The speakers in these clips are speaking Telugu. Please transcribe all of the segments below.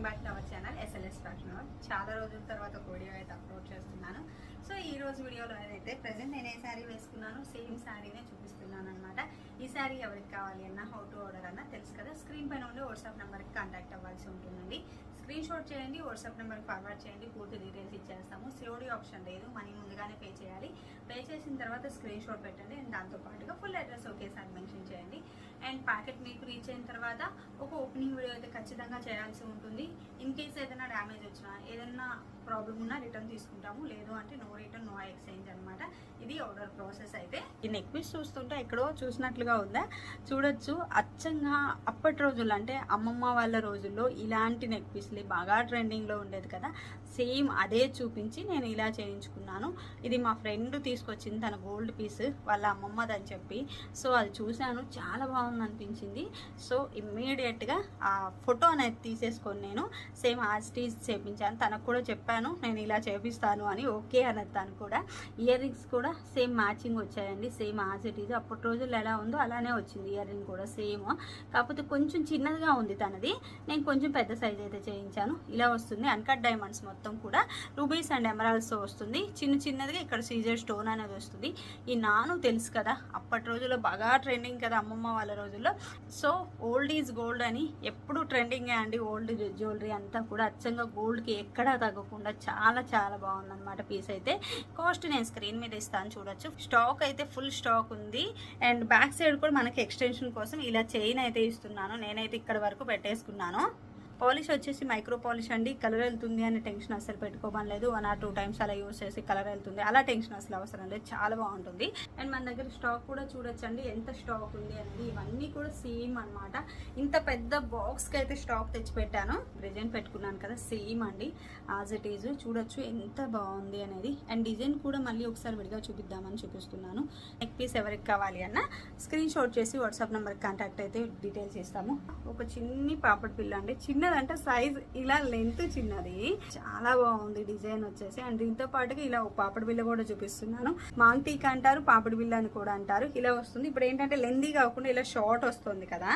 Welcome back to our channel SLS fashion చాలా రోజుల తర్వాత ఒక వీడియో అయితే అప్లోడ్ చేస్తున్నాను. సో ఈ రోజు వీడియోలో అయితే ప్రజెంట్ నేను ఏ శారీ వేసుకున్నాను సేమ్ శారీనే చూపిస్తున్నాను అనమాట ఈ శారీ ఎవరికి కావాలి అన్న హౌ టు ఆర్డర్ అన్న తెలుసు కదా. స్క్రీన్ పైన ఉండే వాట్సాప్ నెంబర్కి కాంటాక్ట్ అవ్వాల్సి ఉంటుందండి. స్క్రీన్ షాట్ చేయండి వాట్సాప్ నెంబర్కి ఫార్వర్డ్ చేయండి పూర్తి డీటెయిల్స్ ఇచ్చేస్తాము. సిఓడి ఆప్షన్ లేదు మనీ ముందుగానే పే చేయాలి. పే చేసిన తర్వాత స్క్రీన్ షాట్ పెట్టండి అండ్ దాంతో పాటుగా ఫుల్ అడ్రస్ ఒకేసారి మెన్షన్ చేయండి. అండ్ ప్యాకెట్ మీకు రీచ్ అయిన తర్వాత ఒక ఓపెనింగ్ వీడియో అయితే ఖచ్చితంగా చేయాల్సి ఉంటుంది. ఇన్ కేస్ ఏదైనా డ్యామేజ్ వచ్చినా ఏదైనా ప్రాబ్లం ఉన్నా రిటర్న్ తీసుకుంటాము. లేదు అంటే నో రిటర్న్ నో ఎక్స్చేంజ్ అనమాట ఇది ఆర్డర్ ప్రాసెస్ అయితే. ఈ నెక్ పీస్ చూస్తుంటే ఎక్కడో చూసినట్లుగా ఉందా? చూడొచ్చు. అచ్చంగా అప్పటి రోజుల్లో అంటే అమ్మమ్మ వాళ్ళ రోజుల్లో ఇలాంటి నెక్ పీస్లు బాగా ట్రెండింగ్లో ఉండేది కదా. సేమ్ అదే చూపించి నేను ఇలా చేయించుకున్నాను. ఇది మా ఫ్రెండ్ తీసుకొచ్చింది తన గోల్డ్ పీస్ వాళ్ళ అమ్మమ్మదని చెప్పి. సో అది చూశాను. చాలా బాగుంది అనిపించింది. సో ఇమ్మీడియట్గా ఆ ఫోటో అనేది తీసేసుకొని నేను సేమ్ ఆ స్టీజ్ చేపించాను. తనకు కూడా చెప్పాను నేను ఇలా చేపిస్తాను అని. ఓకే అన్నది తను కూడా. ఇయర్ రింగ్స్ కూడా సేమ్ మ్యాచింగ్ వచ్చాయండి. సేమ్ యాజ్ ఇట్ ఈజ్ అప్పటి రోజుల్లో ఎలా ఉందో అలానే వచ్చింది. ఇయర్ రింగ్ కూడా సేమ్. కాకపోతే కొంచెం చిన్నదిగా ఉంది తనది. నేను కొంచెం పెద్ద సైజ్ అయితే చేయించాను. ఇలా వస్తుంది. అన్కట్ డైమండ్స్ మొత్తం కూడా రూబీస్ అండ్ ఎమరాల్స్తో వస్తుంది. చిన్న చిన్నదిగా ఇక్కడ సీజర్ స్టోన్ అనేది వస్తుంది. ఈ నాను తెలుసు కదా అప్పటి రోజుల్లో బాగా ట్రెండింగ్ కదా అమ్మమ్మ వాళ్ళ రోజుల్లో. సో ఓల్డ్ ఈజ్ గోల్డ్ అని ఎప్పుడు ట్రెండింగే అండి. ఓల్డ్ జ్యువెలరీ అంతా కూడా అచ్చంగా గోల్డ్కి ఎక్కడా తగ్గకుండా చాలా చాలా బాగుందన్నమాట పీస్ అయితే. కాస్ట్ నేను స్క్రీన్ మీద ఇస్తాను. చూడొచ్చు. స్టాక్ అయితే ఫుల్ స్టాక్ ఉంది. అండ్ బ్యాక్ సైడ్ కూడా మనకి ఎక్స్టెన్షన్ కోసం ఇలా చైన్ అయితే ఇస్తున్నాను. నేనైతే ఇక్కడ వరకు పెట్టేసుకున్నాను. పాలిష్ వచ్చేసి మైక్రో పాలిష్ అండి. కలర్ వెళ్తుంది అనే టెన్షన్ అసలు పెట్టుకోమలేదు వన్ ఆర్ టూ టైమ్స్ అలా యూస్ చేసి కలర్ వెళ్తుంది. అలా టెన్షన్ అసలు అవసరం లేదు. చాలా బాగుంటుంది. అండ్ మన దగ్గర స్టాక్ కూడా చూడొచ్చండి. ఎంత స్టాక్ ఉంది అనేది ఇవన్నీ కూడా సేమ్ అనమాట ఇంత పెద్ద బాక్స్కి అయితే స్టాక్ తెచ్చి పెట్టాను ప్రెజెంట్ పెట్టుకున్నాను కదా సేమ్ అండి. యాజ్ ఇట్ ఈజ్ చూడొచ్చు ఎంత బాగుంది అనేది. అండ్ డిజైన్ కూడా మళ్ళీ ఒకసారి విడిగా చూపిద్దామని చూపిస్తున్నాను. నెక్ పీస్ ఎవరికి కావాలి అన్న స్క్రీన్ షాట్ చేసి వాట్సాప్ నెంబర్కి కాంటాక్ట్ అయితే డీటెయిల్స్ ఇస్తాము. ఒక చిన్ని పాపడ్ పిల్ల అండి. చిన్న చిన్నదంటే సైజ్ ఇలా లెంత్ చిన్నది. చాలా బాగుంది డిజైన్ వచ్చేసి. అండ్ దీంతో పాటుగా ఇలా ఒక బిల్ల కూడా చూపిస్తున్నాను. మాంగ్ టీక్ అంటారు పాపడి బిల్ల అని కూడా అంటారు. ఇలా వస్తుంది. ఇప్పుడు ఏంటంటే లెందీ కాకుండా ఇలా షార్ట్ వస్తుంది కదా.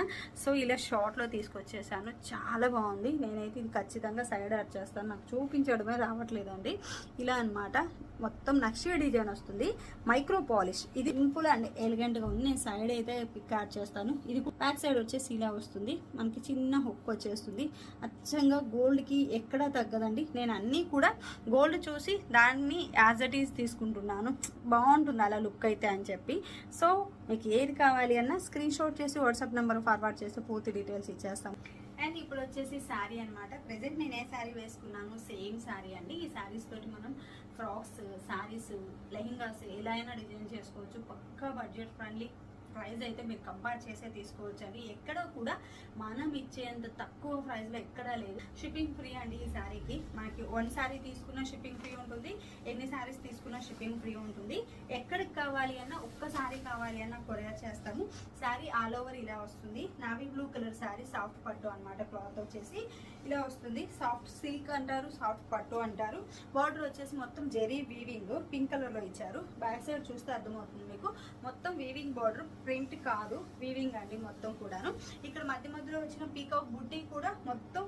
సో ఇలా షార్ట్లో తీసుకొచ్చేసాను. చాలా బాగుంది. నేనైతే ఇది ఖచ్చితంగా సైడ్ యాడ్ చేస్తాను. నాకు చూపించడమే రావట్లేదండి. ఇలా అన్నమాట. మొత్తం నక్షి డిజైన్ వస్తుంది. మైక్రో పాలిష్ ఇది సింపుల్ అండ్ ఎలిగెంట్గా ఉంది. నేను సైడ్ అయితే పిక్ యాడ్ చేస్తాను. ఇది బ్యాక్ సైడ్ వచ్చేసి ఇలా వస్తుంది. మనకి చిన్న హుక్ వచ్చేస్తుంది. అచ్చంగా గోల్డ్కి ఎక్కడా తగ్గదండి. నేను అన్నీ కూడా గోల్డ్ చూసి దాన్ని యాజ్ ఇట్ ఈజ్ తీసుకుంటున్నాను. బాగుంటుంది అలా లుక్ అయితే అని చెప్పి. సో మీకు ఏది కావాలి అన్నా స్క్రీన్ షాట్ చేసి వాట్సాప్ నెంబర్ ఫార్వర్డ్ చేసి పూర్తి డీటెయిల్స్ ఇచ్చేస్తాం. అండ్ ఇప్పుడు వచ్చేసి శారీ అనమాట ప్రెసెంట్ నేను ఏ శారీ వేసుకున్నాను? సేమ్ శారీ అండి. ఈ శారీస్ తోటి మనం ఫ్రాక్స్ శారీస్ లెహింగాస్ ఎలా అయినా డిజైన్ చేసుకోవచ్చు. పక్కా బడ్జెట్ ఫ్రెండ్లీ ప్రైస్ అయితే మీరు కంపేర్ చేసే తీసుకోవచ్చండి ఎక్కడ కూడా మనం ఇచ్చేంత తక్కువ ప్రైస్లో ఎక్కడా లేదు. షిప్పింగ్ ఫ్రీ అండి ఈ శారీకి. మనకి వన్ శారీ తీసుకున్న షిప్పింగ్ ఫ్రీ ఉంటుంది. ఎన్ని శారీస్ తీసుకున్న షిప్పింగ్ ఫ్రీ ఉంటుంది. ఎక్కడికి కావాలి అన్నా ఒక్క శారీ కావాలి అన్నా కొరియర్ చేస్తాము. శారీ ఆల్ ఓవర్ ఇలా వస్తుంది. Navy blue colour sari soft పట్టు అన్నమాట క్లాత్ వచ్చేసి ఇలా వస్తుంది. సాఫ్ట్ సిల్క్ అంటారు సాఫ్ట్ పట్టు అంటారు. బార్డర్ వచ్చేసి మొత్తం జెరీ వీవింగ్ పింక్ కలర్లో ఇచ్చారు. బ్యాక్ సైడ్ చూస్తే అర్థమవుతుంది మీకు. మొత్తం వీవింగ్ బార్డర్ ప్రింట్ కాదు వీవింగ్ అండి మొత్తం కూడాను. ఇక్కడ మధ్య మధ్యలో వచ్చిన పీకాక్ బుట్టి కూడా మొత్తం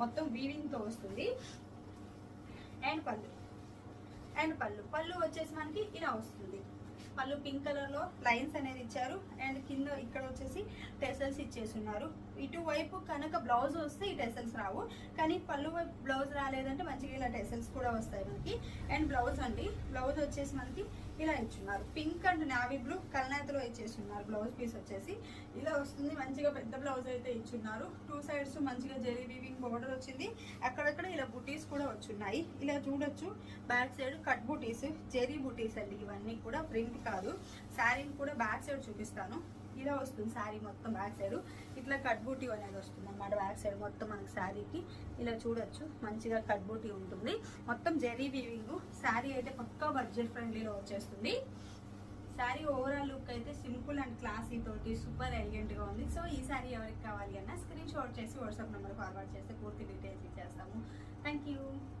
మొత్తం వీవింగ్తో వస్తుంది. అండ్ పళ్ళు. అండ్ పళ్ళు. పళ్ళు వచ్చేసి మనకి ఇలా వస్తుంది. పళ్ళు పింక్ కలర్లో లైన్స్ అనేది ఇచ్చారు. అండ్ కింద ఇక్కడ వచ్చేసి టెసల్స్ ఇచ్చేసి ఉన్నారు ఇటువైపు కనుక బ్లౌజ్ వస్తే ఈ టెసల్స్ రావు. కానీ పళ్ళు వైపు బ్లౌజ్ రాలేదంటే మంచిగా ఇలా టెసల్స్ కూడా వస్తాయి మనకి. అండ్ బ్లౌజ్ అండి. బ్లౌజ్ వచ్చేసి మనకి ఇలా ఇచ్చున్నారు. పింక్ అండ్ నావీ బ్లూ కల్నాథలో ఇచ్చేసి ఉన్నారు బ్లౌజ్ పీస్ వచ్చేసి ఇలా వస్తుంది. మంచిగా పెద్ద బ్లౌజ్ అయితే ఇచ్చున్నారు. టూ సైడ్స్ మంచిగా జెరీ వీవింగ్ బోర్డర్ వచ్చింది. అక్కడక్కడ ఇలా బుటీస్ కూడా వచ్చున్నాయి. ఇలా చూడొచ్చు. బ్యాక్ సైడ్ కట్ బుటీస్ జెరీ బుటీస్ అండి. ఇవన్నీ కూడా ప్రింట్ కాదు. శారీని కూడా బ్యాక్ సైడ్ చూపిస్తాను. ఇలా వస్తుంది శారీ మొత్తం బ్యాక్ సైడ్. ఇట్లా కట్ బూటీ అనేది వస్తుంది అన్నమాట బ్యాక్ సైడ్ మొత్తం మనకి శారీకి. ఇలా చూడొచ్చు. మంచిగా కట్ బూటీ ఉంటుంది. మొత్తం జెరీ వీవింగ్. శారీ అయితే పక్కా బడ్జెట్ ఫ్రెండ్లీలో వచ్చేస్తుంది. శారీ ఓవరాల్ లుక్ అయితే సింపుల్ అండ్ క్లాసీ తోటి సూపర్ ఎలిగెంట్గా ఉంది. సో ఈ శారీ ఎవరికి కావాలి అన్న స్క్రీన్ షాట్ చేసి వాట్సాప్ నెంబర్ ఫార్వర్డ్ చేస్తే పూర్తి డీటెయిల్స్ ఇచ్చేస్తాము. Thank you